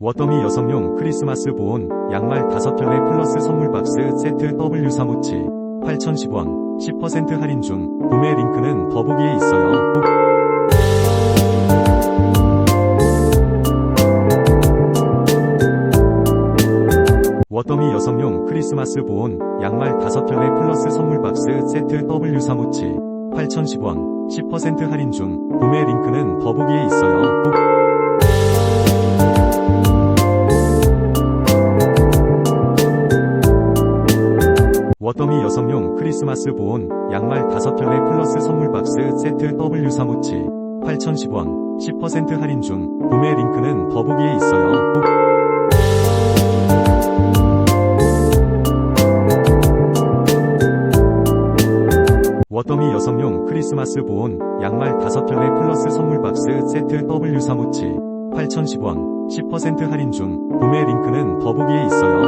워더미 여성용 크리스마스 보온 양말 5켤레 플러스 선물 박스 세트 W357 8,010원 10% 할인 중 구매 링크는 더보기에 있어요. 워더미 여성용 크리스마스 보온 양말 5켤레 플러스 선물 박스 세트 W357 8,010원 10% 할인 중 구매 링크는 더보기에 있어요. 워더미 여성용 크리스마스 보온 양말 5켤레 플러스 선물 박스 세트 W357 8,010원. 10% 할인 중. 구매 링크는 더보기에 있어요. 워더미 여성용 크리스마스 보온 양말 5켤레 플러스 선물 박스 세트 W357 8,010원. 10% 할인 중. 구매 링크는 더보기에 있어요.